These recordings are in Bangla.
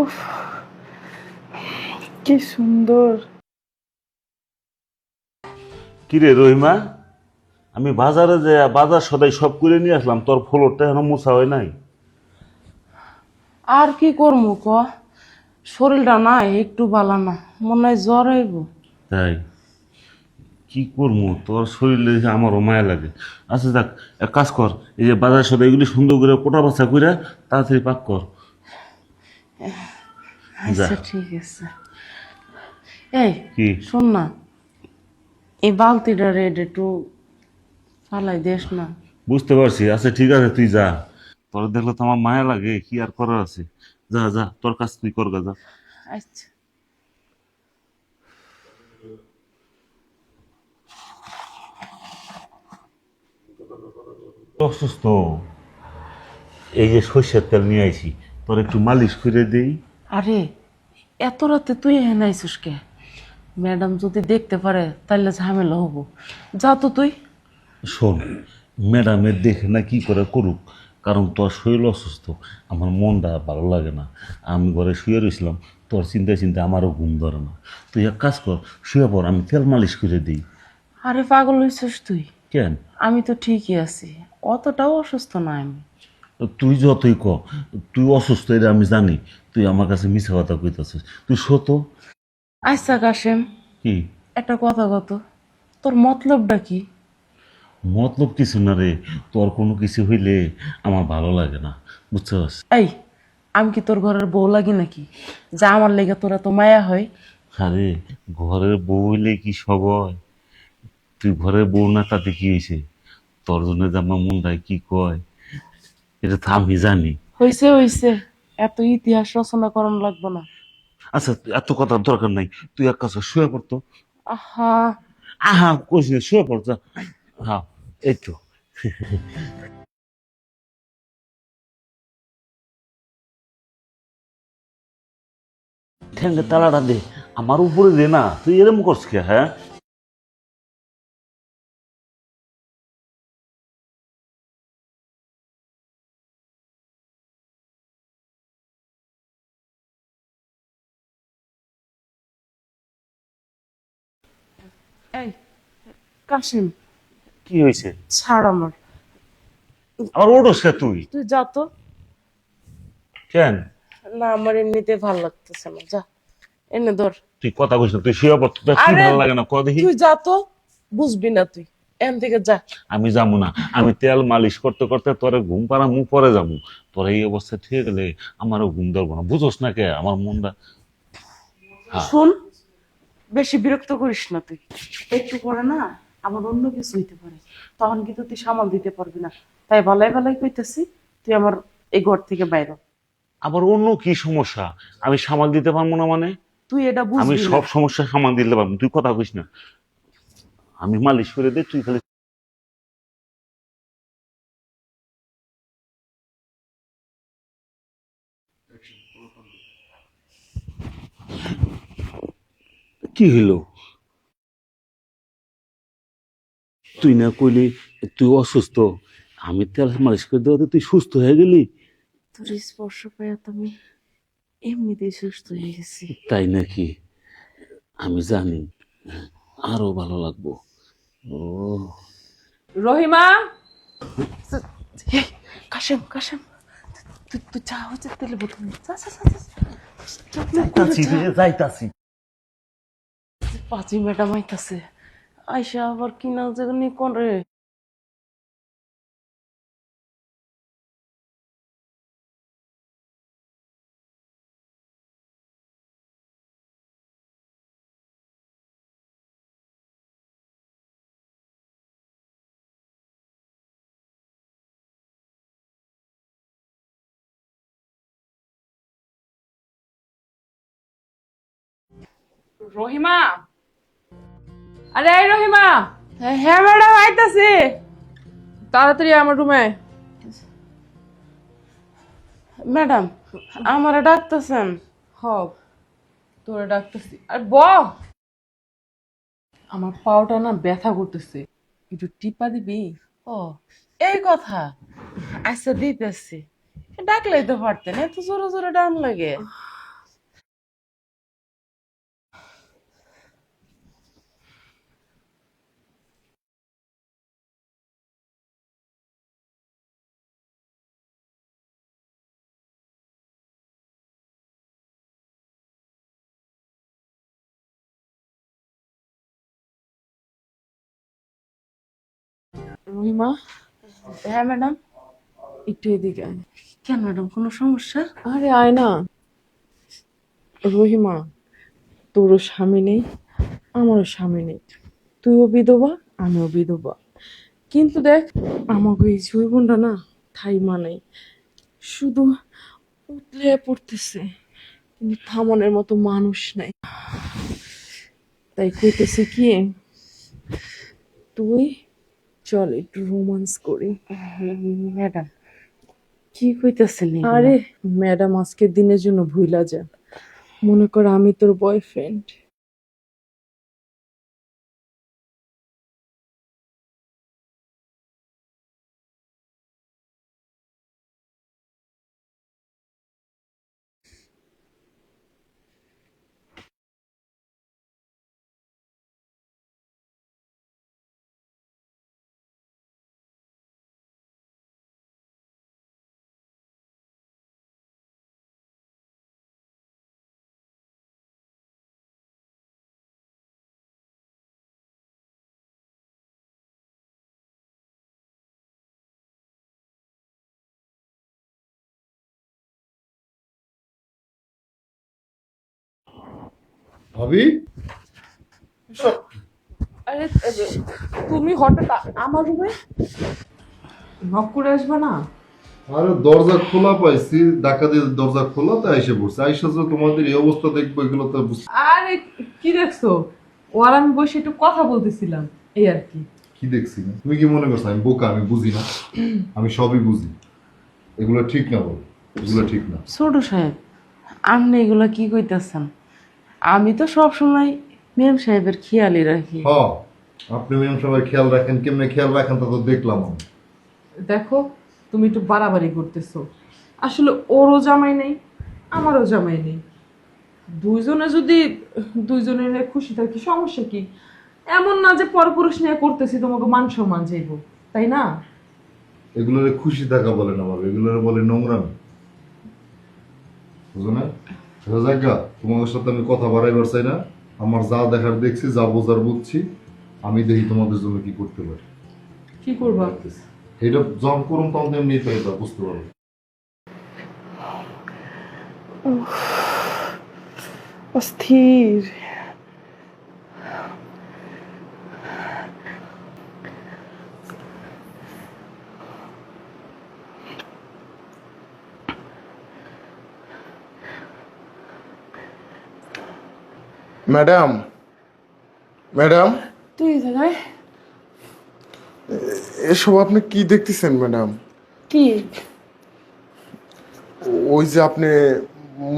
উফ কি সুন্দর। কিরে রহিমা আমি বাজারে যে বাজার সদাই সব করে নিয়ে আসলাম তোর ফ্লোরটা এখনও মোছা হয় নাই। আর কি করব ক? শরীরটা না একটু ভালো না মনে হয় জ্বর হইব। তাই? কি করব তোর শরীরে আমারও মায়া লাগে। আচ্ছা দেখ এক কাজ কর এই যে বাজার সদাই এগুলি সুন্দর করে কোটা বাছা করে তাড়াতাড়ি পাক কর। আচ্ছা ঠিক আছে এই কি শোন না এই বালতিটা রেড একটু ফালাই দেস না বুঝতে পারছি আচ্ছা ঠিক আছে তুই যা তোর দেখলে তো আমার মায়া লাগে কি আর করার আছে যা যা তোর কাজ তুই কর যা আচ্ছা অসুস্থ এই যে সর্ষের তেল নিয়ে আইছি তোর একটু মালিশ করে দেই। আরে এত রাতে তুই এখানে আইসিস কে? ম্যাডাম যদি দেখতে পারে তাহলে ঝামেলা হব। যা তো তুই। শোন ম্যাডামের দেখে না কি করে করুক কারণ তোর শরীর অসুস্থ আমার মনটা ভালো লাগে না। আমি ঘরে শুয়ে রয়েছিলাম তোর চিন্তায় চিন্তা আমারও ঘুম ধরে না। তুই এক কাজ কর শুয়ে পর আমি তেল মালিশ করে দিই। আরে পাগল হইছিস তুই? কেন? আমি তো ঠিকই আছি অতটাও অসুস্থ না আমি। তুই যতই ক তুই অসুস্থ এটা আমি জানি। তুই আমার কাছে মিছা কথা কইতাছিস। তুই সত আচ্ছা কাশেম। কি? একটা কথা কত তোর মতলবটা কি? মতলব কিছু না রে তোর কোনো কিছু হইলে আমার ভালো লাগে না বুঝতে বুঝছস? এই আমি কি তোর ঘরের বউ লাগি নাকি? যা আমার লেগে তোরা তো মায়া হয়। আরে ঘরের বউ হইলে কি সব হয়? তুই ঘরের বউ না তাতে কি হয়েছে তোর জন্য যে আমার মনটায় কি কয়? এটা তো আমি জানি। হইছে হইছে। এত ইতিহাস রচনা করণ লাগবে না। আচ্ছা এত কথা দরকার নাই। তুই এক কাছে শুয়ে পড়তো আহা। আহা কইস শুয়ে পড়তো হ্যাঁ এই তো। ঠ্যাঙ্গে তালাটা দে। আমার উপরে দে না। তুই এরম করছিস কে হ্যাঁ? এই কাশিম। কি হয়েছে? ছাড় আমার। কে তুই? তুই যা তো। কেন? না আমার এমনিতে ভালো লাগতেছে না। যা এনে ধর। তুই কথা কইস না তুই শুয়ে তোর কি ভালো লাগে না? তুই যা তো বুঝবি না তুই। এন থেকে যা। আমি যাব না। আমি তেল মালিশ করতে করতে তোরে ঘুম পাড়া মুখ পরে যাব। তোর এই অবস্থা ঠিক গেলে আমারও ঘুম ধরবো না। বুঝোস না কে? আমার মনটা হ্যাঁ। শুন বেশি বিরক্ত করিস না তুই। একটু পরে না আমার অন্য কিছু হইতে পারে। তখন কিন্তু তুই সামাল দিতে পারবি না। তাই ভালাই ভালাই কইতেছি তুই আমার এই ঘর থেকে বাইরে আবার অন্য কি সমস্যা? আমি সামাল দিতে পারব না মানে? তুই এটা আমি সব সমস্যা সামাল দিতে পারব। তুই কথা কইস না। আমি মালিশ করে দে তুই খালি কি হইল তুই না কইলি তুই অসুস্থ আমি তেল মালিশ করে দেওয়াতে তুই সুস্থ হয়ে গেলি? তোর স্পর্শ পেয়ে তো আমি এমনিতেই সুস্থ হয়ে গেছি। তাই নাকি? আমি জানি আরও ভালো লাগবো। ও। রহিমা? কাশেম কাশেম। তুই তুই চা হচ্ছে তেলে বোতল যাইতাছি। পাঁচই ম্যাডাম আইতাছে। আইসা আবার কি না জানি কোন রে। রহিমা! আরে এই রহিমা! হ্যাঁ ম্যাডাম আইতাছি। তাড়াতাড়ি আমার রুমে। ম্যাডাম আমারে ডাকতেছেন। হ তোরে ডাকতেছি। আর ব! আমার পাওটা না ব্যথা করতেছে। একটু টিপা দিবি? ও এই কথা? আচ্ছা দিতেছি। ডাকলেই তো পারতেন এত জোরে জোরে ডান লাগে। রহিমা? হ্যাঁ ম্যাডাম। একটু এদিকে আয়। কেন ম্যাডাম কোনো সমস্যা? আরে আয় না। রহিমা তোরও স্বামী নেই আমারও স্বামী নেই। তুইও বিধবা আমিও বিধবা। কিন্তু দেখ আমাকে এই জৈবনটা না ঠাই মানেই শুধু উতলে পড়তেছে কিন্তু থামানোর মতো মানুষ নাই। তাই কইতেছে কি তুই চল একটু রোমান্স করি। ম্যাডাম কি কইতাছে এগুলা? আরে ম্যাডাম আজকের দিনের জন্য ভুইলা যান। মনে কর আমি তোর বয়ফ্রেন্ড ভাবি? আরে তুমি হঠাৎ আমার রুমে? নক করে আসবে না? আরে দরজা খোলা পাইছি ডাকা দিয়ে দরজা খোলা তো পড়ছে। আইসা যে তোমাদের এই অবস্থা দেখব এগুলো তো বুঝ- আরে কি দেখছ? ও আর আমি বসে একটু কথা বলতেছিলাম এই আর কি। কি দেখছি? না তুমি কি মনে করছ আমি বোকা আমি বুঝি না? আমি সবই বুঝি। এগুলো ঠিক না বল এগুলো ঠিক না। ছোট সাহেব আপনি এগুলা কি কইতাছেন? আমি তো সব সময় মেম সাহেবের খেয়ালই রাখি। হ আপনি ম্যাম সবাই খেয়াল রাখেন কেমনে খেয়াল রাখেন তা তো দেখলাম আমি। দেখো তুমি একটু বাড়াবাড়ি করতেছো। আসলে ওরও জামাই নেই আমারও জামাই নেই। দুইজনে যদি দুইজনের খুশি থাকি সমস্যা কি? এমন না যে পরপুরুষ নিয়ে করতেছি তোমাকে মান সম্মান চাইব তাই না? এগুলোরে খুশি থাকা বলে না বাবা এগুলোরে বলে নোংরামি। বুঝো না রাজাকা তোমাদের সাথে আমি কথা বাড়াইবার চাই না। আমার যা দেখার দেখছি যা বোঝার বুঝছি আমি দেখি তোমাদের জন্য কি করতে পারি। কি করব? এটা যখন করুন তখন এমনি তো বুঝতে পারব। অস্থির। ম্যাডাম ম্যাডাম তুই এসব আপনি কি দেখতেছেন ম্যাডাম কি? ওই যে আপনি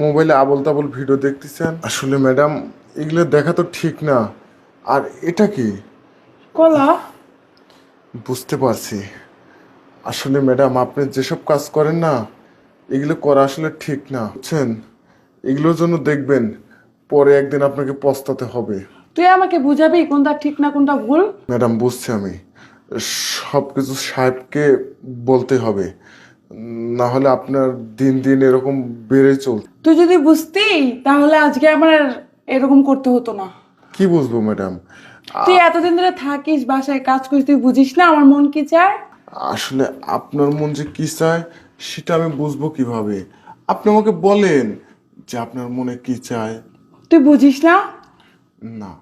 মোবাইলে আবল তাবল ভিডিও দেখতেছেন। আসলে ম্যাডাম এগুলো দেখা তো ঠিক না। আর এটা কি? কলা? বুঝতে পারছি। আসলে ম্যাডাম আপনি যেসব কাজ করেন না এগুলো করা আসলে ঠিক না বুঝছেন? এগুলোর জন্য দেখবেন। পরে একদিন আপনাকে পস্তাতে হবে। তুই আমাকে বুঝাবি কোনটা ঠিক না কোনটা ভুল? ম্যাডাম বুঝছি আমি। সব কিছু সাহেবকে বলতে হবে। না হলে আপনার দিন দিন এরকম বেড়ে চল তুই যদি বুঝতি তাহলে আজকে আমার আর এরকম করতে হতো না। কি বুঝব ম্যাডাম? তুই এতদিন ধরে থাকিস বাসায় কাজ করিস তুই বুঝিস না আমার মন কি চায়? আসলে আপনার মন যে কি চায় সেটা আমি বুঝব কীভাবে? আপনি আমাকে বলেন যে আপনার মনে কি চায়। তুই বুঝিস না? না।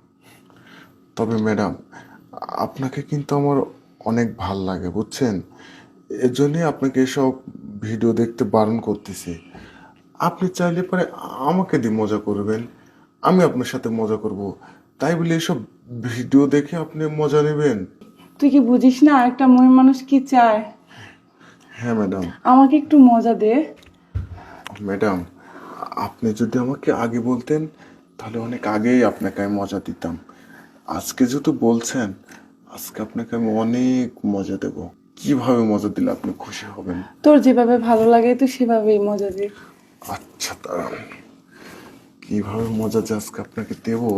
তবে ম্যাডাম আপনাকে কিন্তু আমার অনেক ভালো লাগে বুঝছেন? এর এজন্যই আপনাকে এসব ভিডিও দেখতে বারণ করতেছি। আপনি চাইলে পরে আমাকে দিয়ে মজা করবেন। আমি আপনার সাথে মজা করব। তাই বলে এসব ভিডিও দেখে আপনি মজা নেবেন? তুই কি বুঝিস না একটা মেয়ে মানুষ কি চায়? হ্যাঁ ম্যাডাম। আমাকে একটু মজা দে। ম্যাডাম আপনি যদি আমাকে আগে বলতেন তাহলে অনেক আগেই আপনাকে আমি মজা দিতাম। আজকে যেহেতু বলছেন আজকে আপনাকে আমি অনেক মজা দেব। কীভাবে মজা দিলে আপনি খুশি হবেন? তোর যেভাবে ভালো লাগে তুই সেভাবেই মজা দে। আচ্ছা তা কীভাবে মজা যে আজকে আপনাকে দেবো?